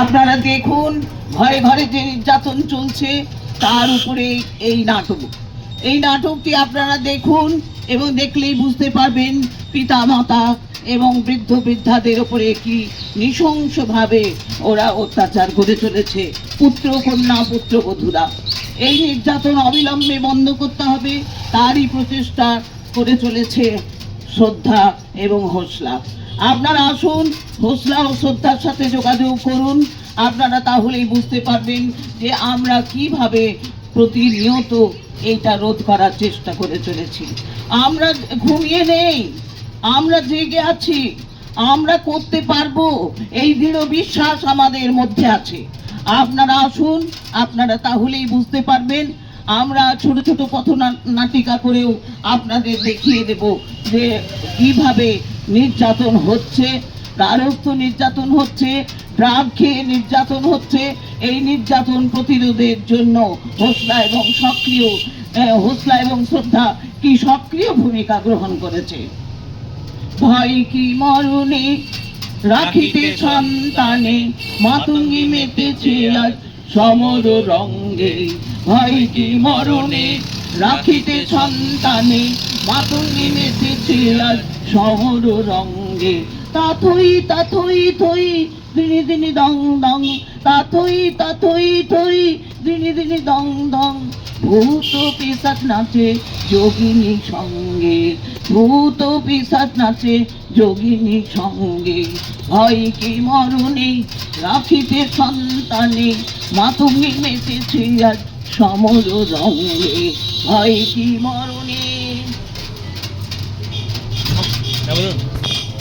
আপনারা দেখুন, ঘরে ঘরে যে নির্যাতন চলছে, তার উপরে এই নাটক। এই নাটকটি আপনারা দেখুন এবং দেখলেই বুঝতে পারবেন পিতা মাতা এবং বৃদ্ধ বৃদ্ধাদের উপরে কি নৃশংসভাবে ওরা অত্যাচার করে চলেছে, পুত্র কন্যা, পুত্র পুত্রবধূরা এই নির্যাতন অবিলম্বে বন্ধ করতে হবে, তারই প্রচেষ্টা করে চলেছে শ্রদ্ধা এবং হোসলা। আপনারা আসুন, হোসলা ও শ্রদ্ধার সাথে যোগাযোগ করুন। আপনারা তাহলেই বুঝতে পারবেন যে আমরা কীভাবে প্রতিনিয়ত এইটা রোধ করার চেষ্টা করে চলেছি। আমরা ঘুমিয়ে নেই, আমরা জেগে আছি, আমরা করতে পারব, এই দৃঢ় বিশ্বাস আমাদের মধ্যে আছে। আপনারা আসুন, আপনারা তাহলেই বুঝতে পারবেন। আমরা ছোট ছোট পথ নাটিকা করেও আপনাদের দেখিয়ে দেব যে কীভাবে নির্যাতন হচ্ছে গারস্থ নির্যাতন হচ্ছে ড্রাগ খেয়ে নির্যাতন হচ্ছে। এই নির্যাতন প্রতিরোধের জন্য হোসলা এবং সক্রিয় হোসলা এবং শ্রদ্ধা কি সক্রিয় ভূমিকা গ্রহণ করেছে? ভয় কি মরণে? রাখিতে সন্তানে মাতুঙ্গি মেতেছে আজ সমর রঙ্গে। ভয় কি মরণে? রাখিতে সন্তানে মাতুঙ্গি মেতেছে আজ সমর রঙ্গে। তা থই তা থই দিনি দিনি, দং দং। তা থই তা থই দিনি দিনি, দং দং। ভূত পিসাচ নাচে যোগিনী সঙ্গে। ভূত পিসাচ নাচে যোগিনী সঙ্গে। ভয় কি মরণে রাখিতে সন্তানে? মাতুমি মেতেছে আজ সমর রঙে ভয় কি মরণে 打不赢